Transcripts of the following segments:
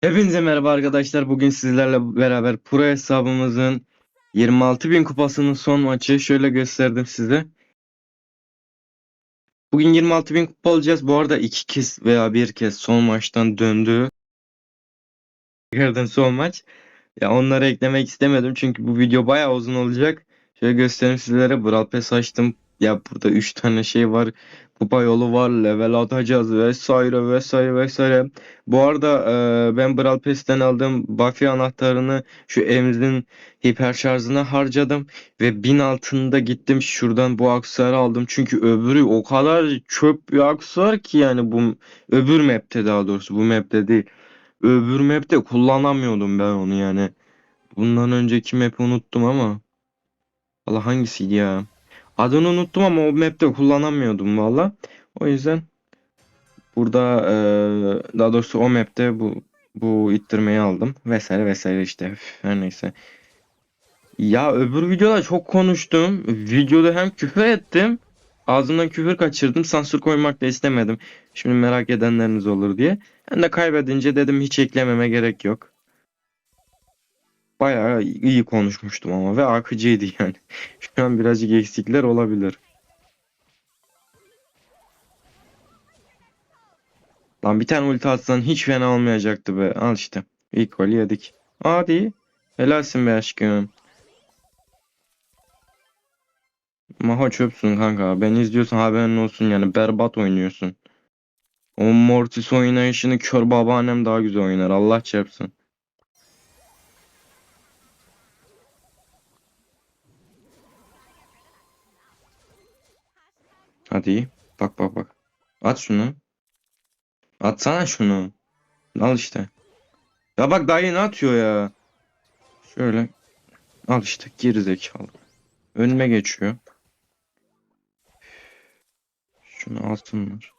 Hepinize merhaba arkadaşlar. Bugün sizlerle beraber Pro hesabımızın 26.000 kupasının son maçı. Şöyle gösterdim size. Bugün 26.000 kupa olacağız. Bu arada iki kez veya bir kez son maçtan döndü. Tekrardan son maç. Ya onları eklemek istemedim çünkü bu video bayağı uzun olacak. Şöyle göstereyim sizlere. Brawl Pass açtım. Ya burada 3 tane şey var. Kupa yolu var. Level atacağız vesaire vesaire vesaire. Bu arada e, ben Brawl Pass'ten aldığım Buffy anahtarını şu Emz'in hiper şarjına harcadım. Ve 1000 altında gittim şuradan bu aksesuarı aldım. Çünkü öbürü o kadar çöp bir aksesuar ki yani bu öbür map'te daha doğrusu bu map'te değil. Öbür map'te kullanamıyordum ben onu yani. Bundan önceki map'i unuttum ama. Valla hangisiydi ya? Adını unuttum ama o map'te kullanamıyordum valla. O yüzden burada eee, daha doğrusu o map'te bu bu ittirmeyi aldım. Vesaire vesaire işte. Her neyse. Ya öbür videoda çok konuştum. Videoda hem küfür ettim. Ağzımdan küfür kaçırdım. Sansür koymak da istemedim. Şimdi merak edenleriniz olur diye. Ben de kaybedince dedim hiç eklememe gerek yok. Bayağı iyi konuşmuştum ama ve akıcıydı yani. Şu an birazcık eksikler olabilir. Lan bir tane ulti atsan hiç fena olmayacaktı be. Al işte. İlk golü yedik. Hadi. Helalsin be aşkım. Maho çöpsün kanka. Ben izliyorsan haberin olsun yani. Berbat oynuyorsun. O Mortis oynayışını kör babaannem daha güzel oynar. Allah çarpsın. Hadi. Bak bak bak. At şunu. Atsana şunu. Al işte. Ya bak daha yeni atıyor ya. Şöyle. Al işte geri zekalı. Önüme geçiyor. Şunu alsınlar.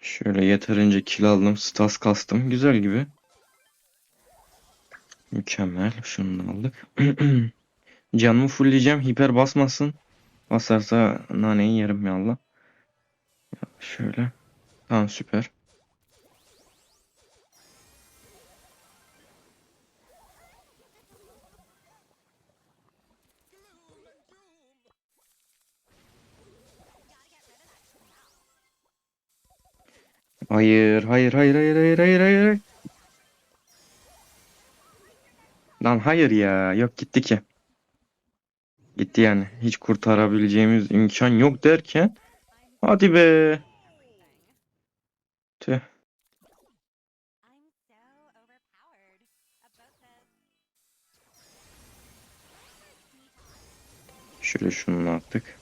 Şöyle yeterince kill aldım. Stas kastım. Güzel gibi. Mükemmel. Şunu aldık. Canımı fullleyeceğim. Hiper basmasın. Basarsa naneyi yerim ya Allah. Şöyle. Tamam süper. Hayır, hayır, hayır, hayır, hayır, hayır, hayır. Lan hayır ya. Yok gitti ki. Gitti yani. Hiç kurtarabileceğimiz imkan yok derken. Hadi be. Tüh. Şöyle şunu attık.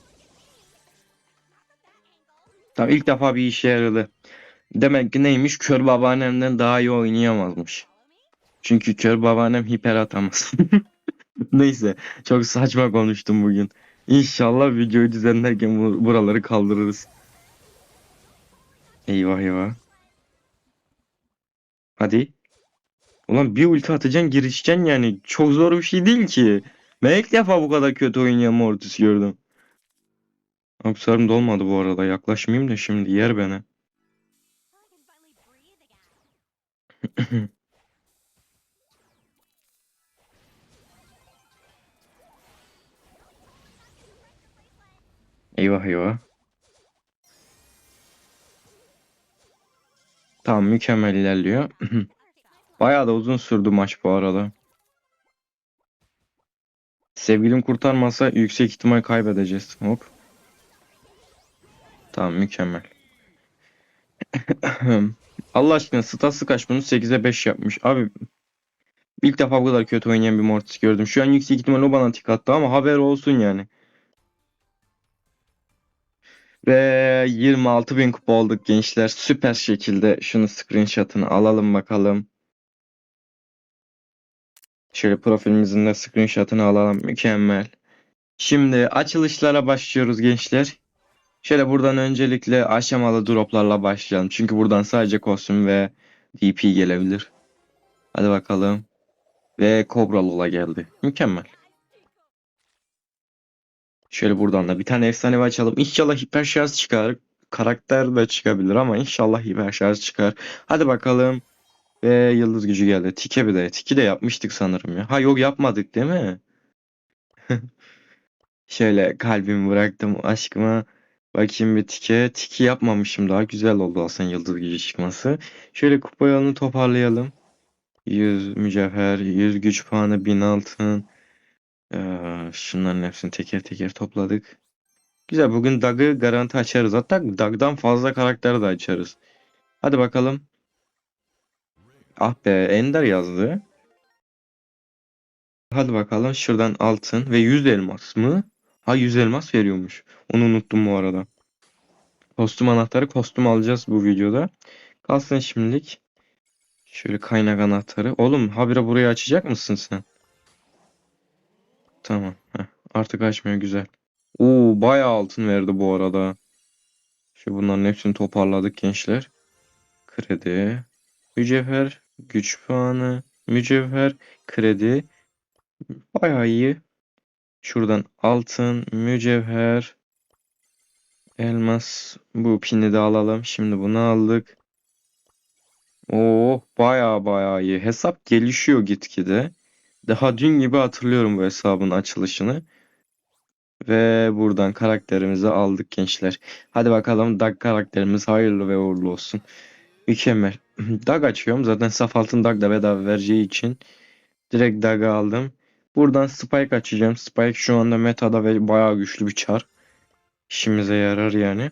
Tamam ilk defa bir işe yaradı. Demek ki neymiş? Kör babaannemden daha iyi oynayamazmış. Çünkü kör babaannem hiper atamaz. Neyse çok saçma konuştum bugün. İnşallah videoyu düzenlerken bu- buraları kaldırırız. Eyvah eyvah. Hadi. Ulan bir ulti atacaksın girişeceksin yani. Çok zor bir şey değil ki. Ben ilk defa bu kadar kötü oynayan Mortis gördüm. Aksarım dolmadı bu arada. Yaklaşmayayım da şimdi yer beni. Eyvah eyvah. Tamam mükemmel ilerliyor. Bayağı da uzun sürdü maç bu arada. Sevgilim kurtarmasa yüksek ihtimal kaybedeceğiz. Hop. Tamam mükemmel. Allah aşkına statsı kaç bunu 8'e 5 yapmış. Abi ilk defa bu kadar kötü oynayan bir Mortis gördüm. Şu an yüksek ihtimal o bana tik attı ama haber olsun yani. Ve 26.000 kupa olduk gençler. Süper şekilde şunu screenshot'ını alalım bakalım. Şöyle profilimizin de screenshot'ını alalım. Mükemmel. Şimdi açılışlara başlıyoruz gençler. Şöyle buradan öncelikle aşamalı droplarla başlayalım. Çünkü buradan sadece kostüm ve DP gelebilir. Hadi bakalım. Ve Cobra Lola geldi. Mükemmel. Şöyle buradan da bir tane efsanevi açalım. İnşallah hiper şarj çıkar. karakter de çıkabilir ama inşallah hiper şarj çıkar. Hadi bakalım. Ve yıldız gücü geldi. Tike bir de. Tiki de yapmıştık sanırım ya. Ha yok yapmadık değil mi? Şöyle kalbimi bıraktım aşkıma. Bakayım bir tike. Tiki yapmamışım daha. Güzel oldu aslında yıldız gücü çıkması. Şöyle kupa yolunu toparlayalım. 100 mücevher, 100 güç puanı, 1000 altın. Şunların hepsini teker teker topladık. Güzel bugün Doug'ı garanti açarız. Hatta Doug'dan fazla karakter de açarız. Hadi bakalım. Ah be Ender yazdı. Hadi bakalım şuradan altın ve 100 elmas mı? Ha 100 elmas veriyormuş. Onu unuttum bu arada. Kostüm anahtarı kostüm alacağız bu videoda. Kalsın şimdilik. Şöyle kaynak anahtarı. Oğlum habire burayı açacak mısın sen? Tamam. Heh, artık açmıyor güzel. Oo bayağı altın verdi bu arada. Şu bunların hepsini toparladık gençler. Kredi, mücevher, güç puanı, mücevher, kredi. Bayağı iyi. Şuradan altın, mücevher, elmas. Bu pini de alalım. Şimdi bunu aldık. Oo bayağı bayağı iyi. Hesap gelişiyor gitgide. Daha dün gibi hatırlıyorum bu hesabın açılışını. Ve buradan karakterimizi aldık gençler. Hadi bakalım Doug karakterimiz hayırlı ve uğurlu olsun. Mükemmel. Doug açıyorum. Zaten saf altın Doug da bedava vereceği için direkt Doug'ı aldım. Buradan Spike açacağım. Spike şu anda metada ve bayağı güçlü bir çar. İşimize yarar yani.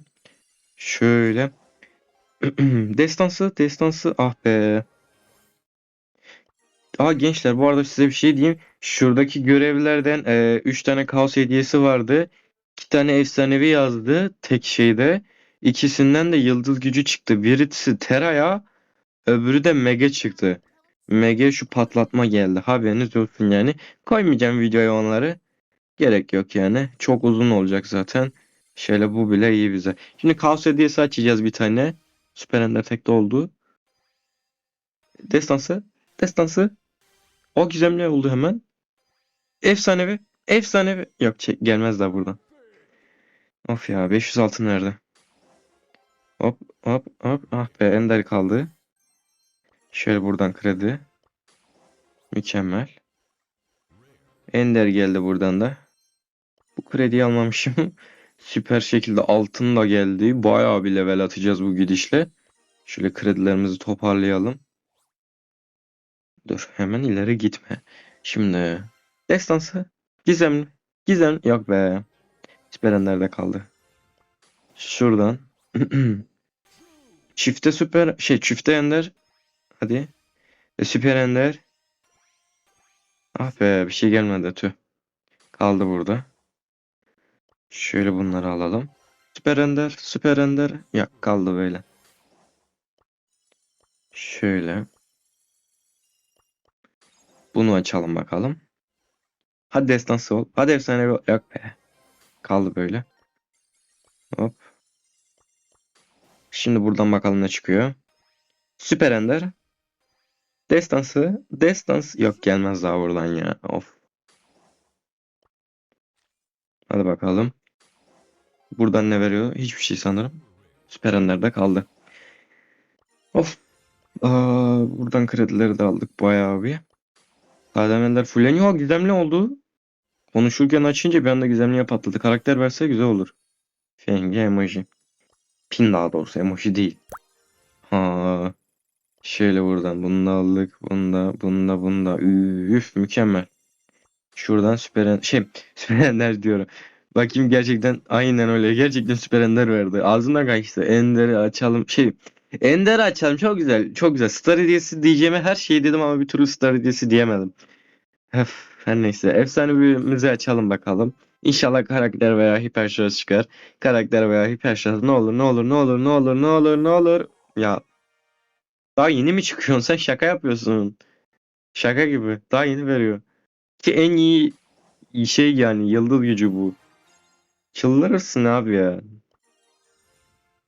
Şöyle. Destansı, destansı. Ah be. Aa gençler bu arada size bir şey diyeyim. Şuradaki görevlerden 3 tane kaos hediyesi vardı. 2 tane efsanevi yazdı tek şeyde. İkisinden de yıldız gücü çıktı. Birisi Tera'ya, öbürü de Mega çıktı. Mega şu patlatma geldi. Haberiniz olsun yani. Koymayacağım videoya onları. Gerek yok yani. Çok uzun olacak zaten. Şöyle bu bile iyi bize. Şimdi kaos hediyesi açacağız bir tane. Süper Ender tekte oldu. Destansı. Destansı. O gizemli oldu hemen. Efsanevi. Efsanevi. Yok gelmez daha buradan. Of ya 500 altın nerede? Hop hop hop. Ah be Ender kaldı. Şöyle buradan kredi. Mükemmel. Ender geldi buradan da. Bu krediyi almamışım. Süper şekilde altın da geldi. Bayağı bir level atacağız bu gidişle. Şöyle kredilerimizi toparlayalım. Dur hemen ileri gitme. Şimdi destansı gizemli. Gizem yok be. Süper nerede kaldı? Şuradan. çifte süper şey çifte ender. Hadi. E, süper ender. Ah be bir şey gelmedi tüh. Kaldı burada. Şöyle bunları alalım. Süper ender, süper ender. Ya kaldı böyle. Şöyle. Bunu açalım bakalım. Hadi destansı ol. Hadi efsane. Yok be. Kaldı böyle. Hop. Şimdi buradan bakalım ne çıkıyor. Süper Ender. Destansı. Destans. Yok gelmez daha buradan ya. Of. Hadi bakalım. Buradan ne veriyor? Hiçbir şey sanırım. Süper Ender'de kaldı. Of. Aa, buradan kredileri de aldık bayağı bir. Kademeler fulleniyor. Gizemli oldu. Konuşurken açınca bir anda gizemliye patladı. Karakter verse güzel olur. Fenge emoji. Pin daha doğrusu emoji değil. Ha. Şöyle buradan bunu da aldık. Bunu da bunu da bunu da. Üf mükemmel. Şuradan süper en- şey süper ender diyorum. Bakayım gerçekten aynen öyle. Gerçekten süper ender verdi. Ağzına kaçtı. Ender'i açalım. Şey Ender'i açalım. Çok güzel. Çok güzel. Star hediyesi diyeceğime her şeyi dedim ama bir türlü star hediyesi diyemedim. Öf, her neyse. Efsane büyüğümüzü açalım bakalım. İnşallah karakter veya hiper şarj çıkar. Karakter veya hiper şarj ne olur ne olur ne olur ne olur ne olur ne olur. Ya daha yeni mi çıkıyorsun sen şaka yapıyorsun. Şaka gibi. Daha yeni veriyor. Ki en iyi şey yani yıldız gücü bu. Çıldırırsın abi ya.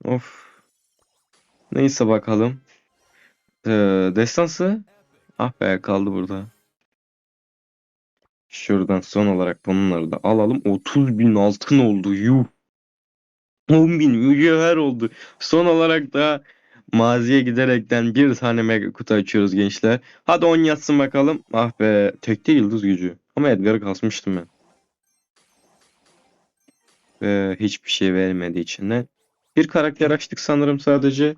Of. Neyse bakalım. Ee, destansı. Ah be kaldı burada. Şuradan son olarak bunları da alalım. 30 bin altın oldu. Yuh. 10.000 mücevher oldu. Son olarak da maziye giderekten bir tane mega kutu açıyoruz gençler. Hadi 10 yatsın bakalım. Ah be tekte yıldız gücü. Ama Edgar'ı kasmıştım ben. Ve hiçbir şey vermedi içinden. Bir karakter açtık sanırım sadece.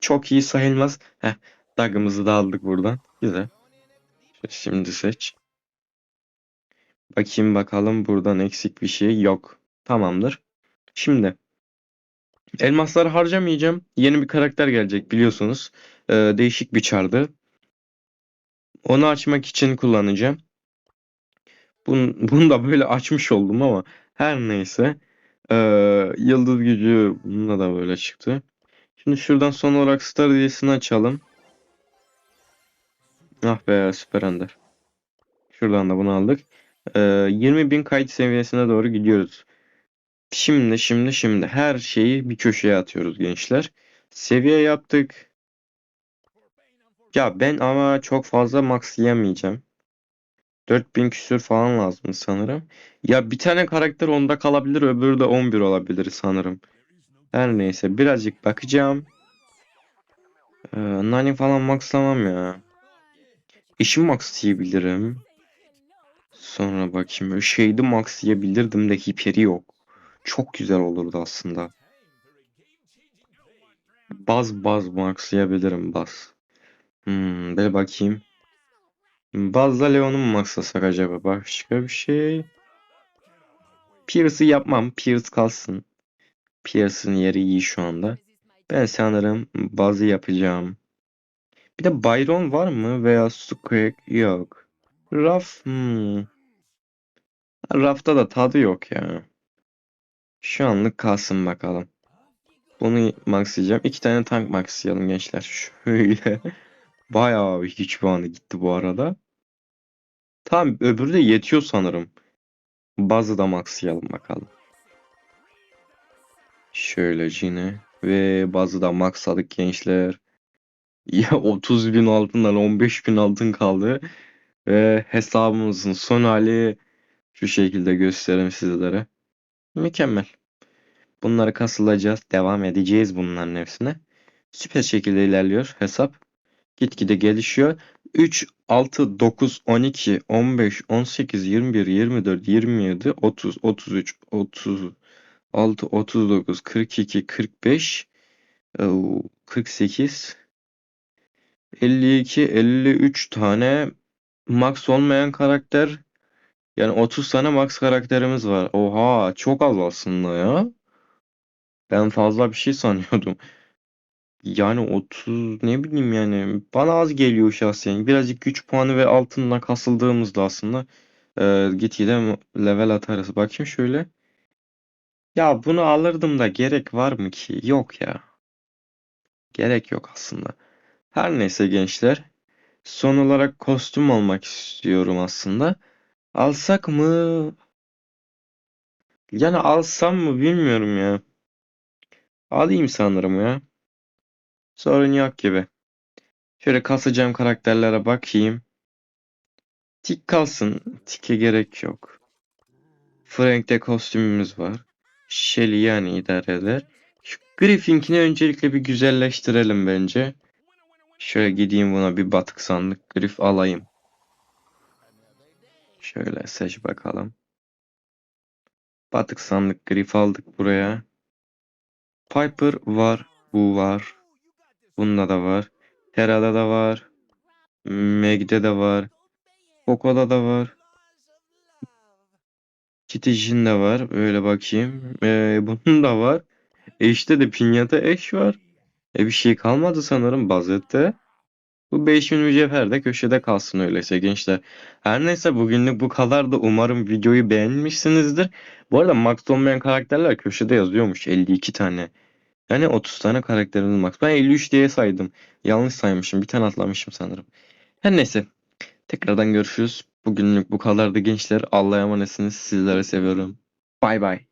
Çok iyi sayılmaz. Heh, dagımızı da aldık buradan. Güzel. Şimdi seç. Bakayım bakalım buradan eksik bir şey yok. Tamamdır. Şimdi elmasları harcamayacağım. Yeni bir karakter gelecek biliyorsunuz. Ee, değişik bir çardı. Onu açmak için kullanacağım. Bunu, bunu da böyle açmış oldum ama her neyse. Ee, yıldız gücü bununla da böyle çıktı. Şimdi şuradan son olarak Star hediyesini açalım. Ah be süper ender. Şuradan da bunu aldık. Ee, 20.000 kayıt seviyesine doğru gidiyoruz. Şimdi şimdi şimdi her şeyi bir köşeye atıyoruz gençler. Seviye yaptık. Ya ben ama çok fazla max yemeyeceğim. 4000 küsür falan lazım sanırım. Ya bir tane karakter onda kalabilir öbürü de 11 olabilir sanırım. Her neyse birazcık bakacağım. Ee, Nani falan maxlamam ya. İşim max. Sonra bakayım. Şeydi max diyebilirdim de hiperi yok. Çok güzel olurdu aslında. Baz baz maxlayabilirim baz. Hmm, bir bakayım. Bazla Leon'u mu maxlasak acaba? Başka bir şey. Pierce'ı yapmam. Pierce kalsın. Pierce'ın yeri iyi şu anda. Ben sanırım bazı yapacağım. Bir de Byron var mı? Veya Squeak yok. Raf hmm. Rafta da tadı yok ya. Şu anlık kalsın bakalım. Bunu maxlayacağım. İki tane tank maxlayalım gençler. Şöyle. Bayağı hiç puanı gitti bu arada. Tamam öbürü de yetiyor sanırım. Bazı da maxlayalım bakalım. Şöyle yine. Ve bazı da maxladık gençler. Ya 30 bin altından 15 bin altın kaldı. Ve hesabımızın son hali şu şekilde göstereyim sizlere. Mükemmel. Bunları kasılacağız. Devam edeceğiz bunların hepsine. Süper şekilde ilerliyor hesap. Gitgide gelişiyor. 3, 6, 9, 12, 15, 18, 21, 24, 27, 30, 33, 36, 39, 42, 45, 48, 52, 53 tane max olmayan karakter. Yani 30 tane max karakterimiz var. Oha çok az aslında ya. Ben fazla bir şey sanıyordum. Yani 30 ne bileyim yani bana az geliyor şahsen. Birazcık güç puanı ve altınla kasıldığımızda aslında e, gitgide level atarız. Bakayım şöyle. Ya bunu alırdım da gerek var mı ki? Yok ya. Gerek yok aslında. Her neyse gençler. Son olarak kostüm almak istiyorum aslında. Alsak mı? Yani alsam mı bilmiyorum ya. Alayım sanırım ya. Sorun yok gibi. Şöyle kasacağım karakterlere bakayım. Tik kalsın. Tike gerek yok. Frank'te kostümümüz var. Shelly yani idare eder. Şu Griffinkini öncelikle bir güzelleştirelim bence. Şöyle gideyim buna bir batık sandık grif alayım. Şöyle seç bakalım. Batık sandık grif aldık buraya. Piper var. Bu var. Bunda da var. Tera'da da var. Meg'de de var. Coco'da da var. Kitty'cin de var. Böyle bakayım. Ee, bunun da var. E işte de Pinyata eş var. E bir şey kalmadı sanırım Bazet'te. Bu 5000 mücevher de köşede kalsın öyleyse gençler. Her neyse bugünlük bu kadar da umarım videoyu beğenmişsinizdir. Bu arada max olmayan karakterler köşede yazıyormuş 52 tane. Yani 30 tane karakterimiz max. Ben 53 diye saydım. Yanlış saymışım. Bir tane atlamışım sanırım. Her neyse. Tekrardan görüşürüz. Bugünlük bu kadardı gençler. Allah'a emanetsiniz. Sizlere seviyorum. Bay bay.